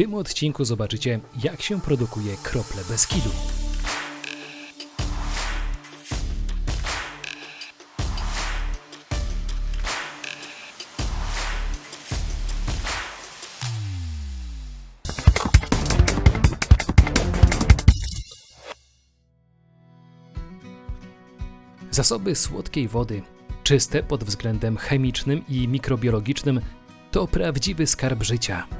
tym odcinku zobaczycie, jak się produkuje krople Beskidu. Zasoby słodkiej wody, czyste pod względem chemicznym i mikrobiologicznym, to prawdziwy skarb życia.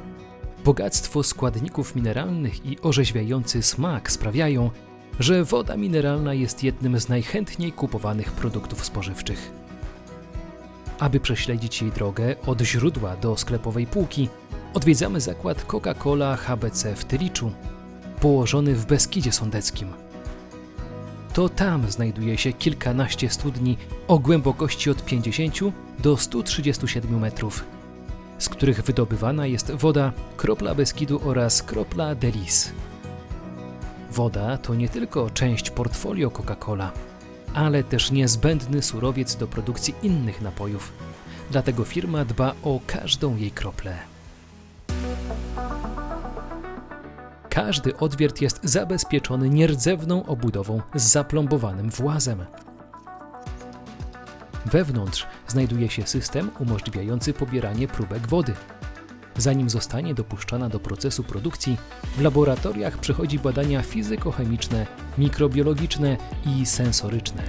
Bogactwo składników mineralnych i orzeźwiający smak sprawiają, że woda mineralna jest jednym z najchętniej kupowanych produktów spożywczych. Aby prześledzić jej drogę od źródła do sklepowej półki, odwiedzamy zakład Coca-Cola HBC w Tyliczu, położony w Beskidzie Sądeckim. To tam znajduje się kilkanaście studni o głębokości od 50 do 137 metrów z których wydobywana jest woda kropla Beskidu oraz kropla Delis. Woda to nie tylko część portfolio Coca-Cola, ale też niezbędny surowiec do produkcji innych napojów. Dlatego firma dba o każdą jej kroplę. Każdy odwiert jest zabezpieczony nierdzewną obudową z zaplombowanym włazem. Wewnątrz znajduje się system umożliwiający pobieranie próbek wody. Zanim zostanie dopuszczana do procesu produkcji, w laboratoriach przechodzi badania fizykochemiczne, mikrobiologiczne i sensoryczne.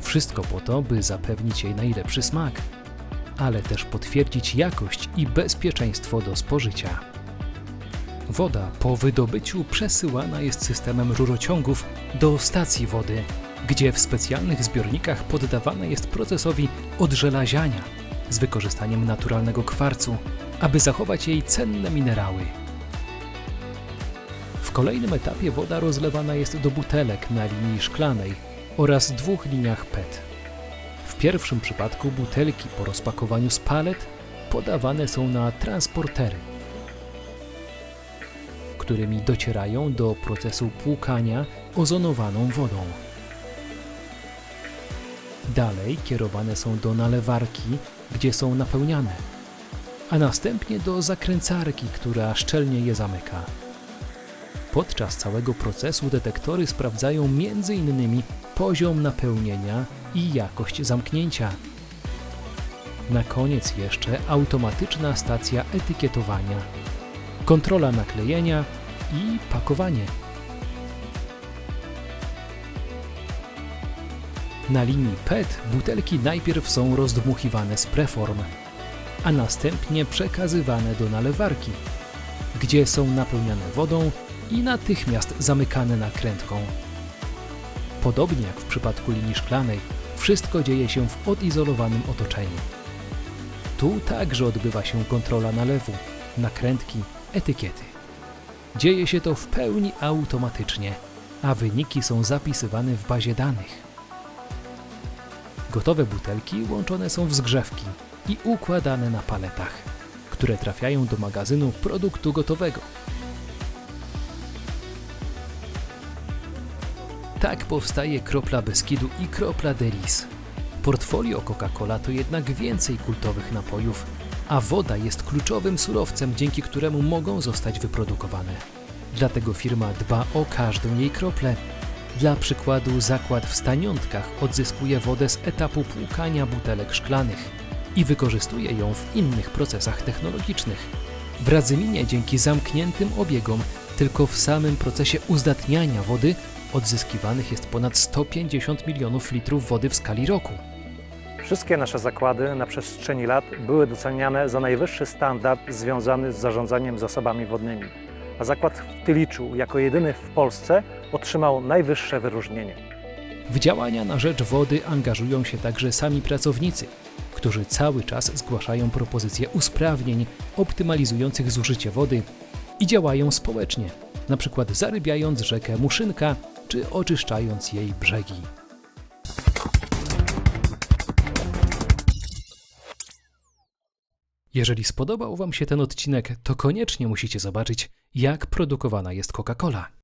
Wszystko po to, by zapewnić jej najlepszy smak, ale też potwierdzić jakość i bezpieczeństwo do spożycia. Woda po wydobyciu przesyłana jest systemem rurociągów do stacji wody, gdzie w specjalnych zbiornikach poddawana jest procesowi odżelaziania z wykorzystaniem naturalnego kwarcu, aby zachować jej cenne minerały. W kolejnym etapie woda rozlewana jest do butelek na linii szklanej oraz dwóch liniach PET. W pierwszym przypadku butelki po rozpakowaniu z palet podawane są na transportery, którymi docierają do procesu płukania ozonowaną wodą. Dalej kierowane są do nalewarki, gdzie są napełniane, a następnie do zakręcarki, która szczelnie je zamyka. Podczas całego procesu detektory sprawdzają m.in. poziom napełnienia i jakość zamknięcia. Na koniec jeszcze automatyczna stacja etykietowania, kontrola naklejenia i pakowanie. Na linii PET butelki najpierw są rozdmuchiwane z preform, a następnie przekazywane do nalewarki, gdzie są napełniane wodą i natychmiast zamykane nakrętką. Podobnie jak w przypadku linii szklanej, wszystko dzieje się w odizolowanym otoczeniu. Tu także odbywa się kontrola nalewu, nakrętki, etykiety. Dzieje się to w pełni automatycznie, a wyniki są zapisywane w bazie danych. Gotowe butelki łączone są w zgrzewki i układane na paletach, które trafiają do magazynu produktu gotowego. Tak powstaje kropla Beskidu i kropla Delis. Portfolio Coca-Cola to jednak więcej kultowych napojów, a woda jest kluczowym surowcem, dzięki któremu mogą zostać wyprodukowane. Dlatego firma dba o każdą jej kroplę dla przykładu zakład w Staniątkach odzyskuje wodę z etapu płukania butelek szklanych i wykorzystuje ją w innych procesach technologicznych. W Radzyminie dzięki zamkniętym obiegom tylko w samym procesie uzdatniania wody odzyskiwanych jest ponad 150 milionów litrów wody w skali roku. Wszystkie nasze zakłady na przestrzeni lat były doceniane za najwyższy standard związany z zarządzaniem zasobami wodnymi. A zakład w Tyliczu, jako jedyny w Polsce, otrzymał najwyższe wyróżnienie. W działania na rzecz wody angażują się także sami pracownicy, którzy cały czas zgłaszają propozycje usprawnień optymalizujących zużycie wody i działają społecznie, przykład zarybiając rzekę Muszynka czy oczyszczając jej brzegi. Jeżeli spodobał Wam się ten odcinek, to koniecznie musicie zobaczyć, jak produkowana jest Coca-Cola.